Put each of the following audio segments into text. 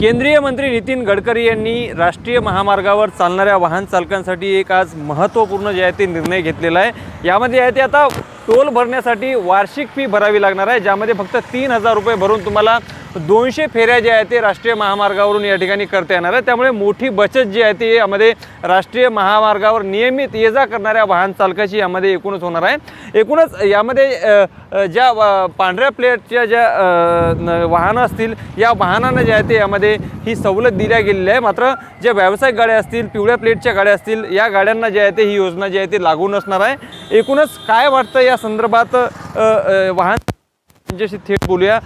केंद्रीय मंत्री नितीन गडकरी यांनी राष्ट्रीय महामार्गावर चालणाऱ्या वाहन चालकांसाठी एक आज महत्त्वपूर्ण जे आहे ते निर्णय घेतलेला आहे. यामध्ये आहे ते आता टोल भरण्यासाठी वार्षिक फी भरावी लागणार आहे ज्यामध्ये फक्त तीन हजार रुपये भरून तुम्हाला दोनशे फेऱ्या ज्या आहेत ते राष्ट्रीय महामार्गावरून या ठिकाणी करता येणार आहे त्यामुळे मोठी बचत जी आहे ती यामध्ये राष्ट्रीय महामार्गावर नियमित ये जा करणाऱ्या वाहन चालकाची यामध्ये एकूणच होणार आहे. एकूणच यामध्ये ज्या पांढऱ्या प्लेटच्या ज्या न- वाहनं असतील या वाहनांना जे आहे ते यामध्ये ही सवलत दिल्या गेलेली आहे. मात्र ज्या व्यावसायिक गाड्या असतील पिवळ्या प्लेटच्या गाड्या असतील या गाड्यांना जे आहे ते ही योजना जी आहे ती लागू नसणार आहे. एकूणच काय वाटतं या संदर्भात वाहन त्यांच्याशी थेट बोलूया.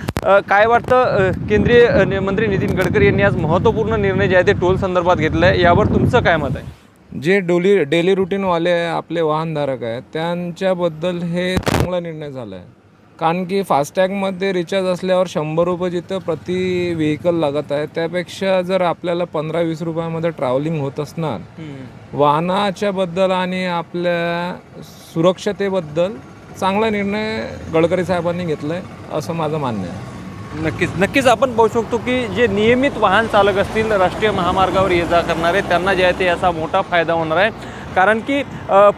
काय वाटतं केंद्रीय मंत्री नितीन गडकरी यांनी आज महत्त्वपूर्ण निर्णय जे आहे ते टोल संदर्भात घेतला आहे. यावर तुमचं काय मत आहे? जे डोली डेली रुटीनवाले आपले वाहनधारक आहेत त्यांच्याबद्दल हे चांगला निर्णय झाला आहे. कारण की फास्टॅगमध्ये रिचार्ज असल्यावर शंभर रुपये जिथं प्रति व्हेकल लागत आहे त्यापेक्षा जर आपल्याला पंधरा वीस रुपयामध्ये ट्रॅव्हलिंग होत असणार वाहनाच्या बद्दल आणि आपल्या सुरक्षतेबद्दल चांगला निर्णय गडकरी साहेबांनी घेतला आहे असं माझं मान्य आहे. नक्कीच नक्कीच आपण पाहू शकतो की जे नियमित वाहन चालक असतील राष्ट्रीय महामार्गावर ये जा करणारे त्यांना जे आहे ते याचा मोठा फायदा होणार आहे. कारण की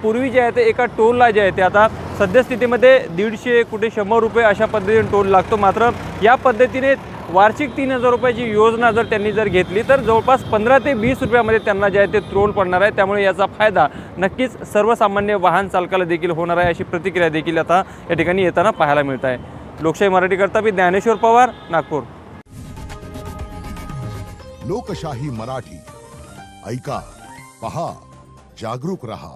पूर्वी जे आहे ते एका टोलला जे आहे ते आता सद्यस्थितीमध्ये दीडशे कुठे शंभर रुपये अशा पद्धतीने टोल लागतो. मात्र या पद्धतीने वार्षिक तीन हजार रुपयाची योजना जर त्यांनी जर घेतली तर जवळपास पंधरा ते वीस रुपयामध्ये त्यांना जे आहे ते त्रोल पडणार आहे. त्यामुळे याचा फायदा नक्कीच सर्वसामान्य वाहन चालकाला देखील होणार आहे अशी प्रतिक्रिया देखील आता या ठिकाणी येताना पाहायला मिळत आहे. लोकशाही मराठीकरता मी ज्ञानेश्वर पवार नागपूर. लोकशाही मराठी. ऐका पहा जागरूक रहा.